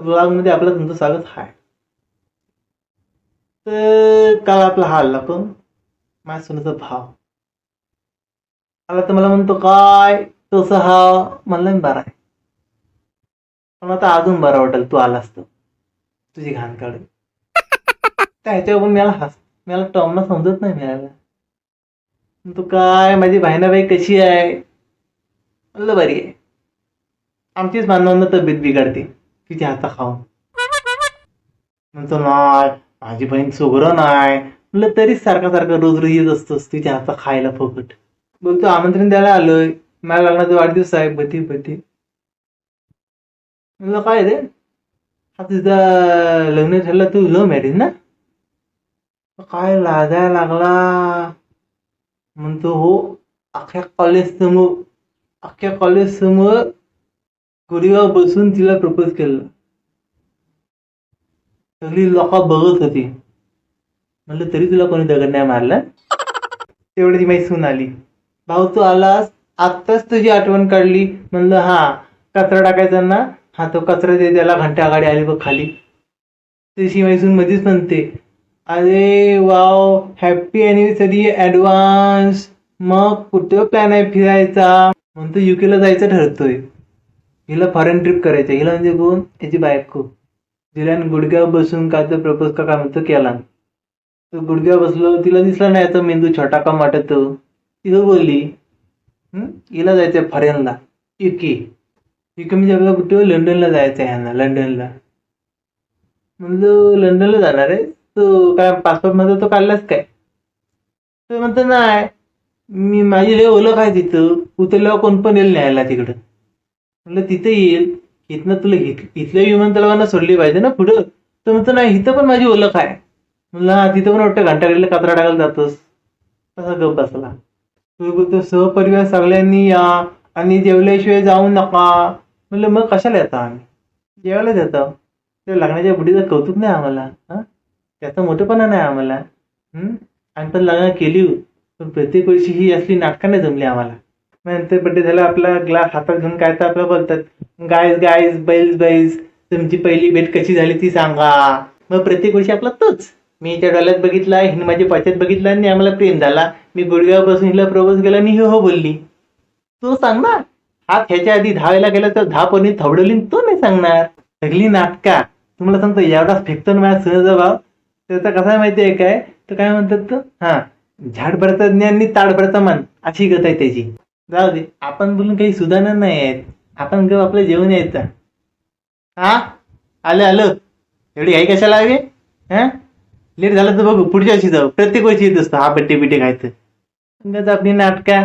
ब्लॉगमध्ये आपलं तुमचं स्वागत आहे तर काल आपला हा आला पण माझ्या सोन्याचा भाव. आला तर मला म्हणतो काय? तसं हा म्हणलं मी बरा आहे. पण आता अजून बरा वाटेल तू आलास तर. तुझी घाण काढून. त्या ह्याच्यावर पण मला हस मला टॉमना समजत नाही मिळालं तू काय? माझी बहिणाबाई कशी आहे? म्हणलं बरी आहे. आमचीच मानवांना तब्येत बिघडते. तिच्या हाता खाऊ म्हणतो नाय माझी बहीण सुगरण आहे म्हटलं तरीच सारखा सारखा रोज रोज येत असतोस तिच्या हाता खायला फुकट. बोलतो आमंत्रण द्यायला आलोय. माझ्या लग्नाचा वाढदिवस आहे बती बती. म्हणलं काय रे? हा तुझा लग्न ठरलं तू लव्ह मॅरेज ना? काय लाजायला लागला? म्हणतो हो अख्ख्या कॉलेज समोर अख्ख्या कॉलेज समोर गुडीवर बसून तिला प्रपोज केलं. सगळी लोक बघत होती. म्हणलं तरी तुला कोणी दगड नाही मारला? तेवढी ती माहिती सून आली. भाऊ तू आलास? आत्ताच तुझी आठवण काढली? म्हणलं हा. कचरा टाकायचा ना? हा तो कचरा दे. त्याला घंटा गाडी आली बघ खाली. तशी मैसून मध्येच म्हणते. अरे वाव हॅपी अॅनिव्हर्सरी ॲडव्हान्स मग कुठं प्लॅन आहे फिरायचा? म्हणतो युकेला जायचं ठरतोय हिला फॉरेन ट्रिप करायचं हिला म्हणजे कोण? याची बायको. जिल्यान गुडघ्यावर बसून काय तर प्रपोज का काय म्हणतो केला. तो गुडघ्यावर बसलो तिला दिसला नाही याचा मेंदू छोटा का वाटत तिथं बोलली हिला जायचंय फॉरेनला युके युके म्हणजे आपल्याला कुठे? लंडनला जायचं आहे यांना लंडनला. म्हणलं लंडनला जाणार आहे? तो काय पासपोर्टमध्ये तो काढलाच काय? तो म्हणतो नाही. मी माझी लय ओळख आहे तिथं. उतरल्यावर कोण पण येईल न्यायला तिकडं. म्हणलं तिथं येईल. इथनं तुला इथल्या विमानतळावरनं सोडली पाहिजे ना पुढं. तर म्हणतो नाही इथं पण माझी ओळख आहे. म्हणलं हा तिथं पण वाटतं घंटागाडीला कचरा टाकायला जातोस. तसा गप बसला. तो बोलतो सहपरिवार सगळ्यांनी या आणि जेवल्याशिवाय जाऊ नका. म्हणलं मग कशाला येता आम्ही? जेवायलाच येतो. त्या लग्नाच्या बुडीचं कौतुक नाही आम्हाला हां? त्याचा मोठेपणा नाही आम्हाला हं? आम्ही पण लग्न केली. पण प्रत्येक वर्षी ही असली नाटकं नाही जमली आम्हाला. नंतर बड्डे झाला आपला ग्लास हातात घेऊन काय तर आपलं बोलतात. गायज गायज बैल्स बैल्स तुमची पहिली भेट कशी झाली ती सांगा. मग प्रत्येक वर्षी आपला तोच. मी त्या डोळ्यात बघितला हिने माझ्या पाच्यात बघितला आणि आम्हाला प्रेम झाला. मी गुडघ्यापासून हिला प्रपोज केला आणि ही हो बोलली. तो सांग ना हात ह्याच्या आधी धावायला गेला तर दहा पणी थवडवली तो नाही सांगणार? सगळी नाटका. तुम्हाला सांगतो एवढाच फेकतो ना माझ्या सहज भाव. त्याचा कसा आहे माहिती आहे काय? तर काय म्हणतात तो हा झाड भरता ज्ञान आणि ताड भरता मन. अशी गत आहे त्याची. जाऊ दे आपण बोलून काही सुधारणार नाही आहेत. आपण गप आपलं जेवण यायचं. हा? आलं आलं. एवढी घाई कशाला हवी हा? लेट झालं तर बघू. पुढच्या वर्षी जाऊ. प्रत्येक वर्षी येत असतो. हा बड्डे बिड्डे खायचं आपली नाटका.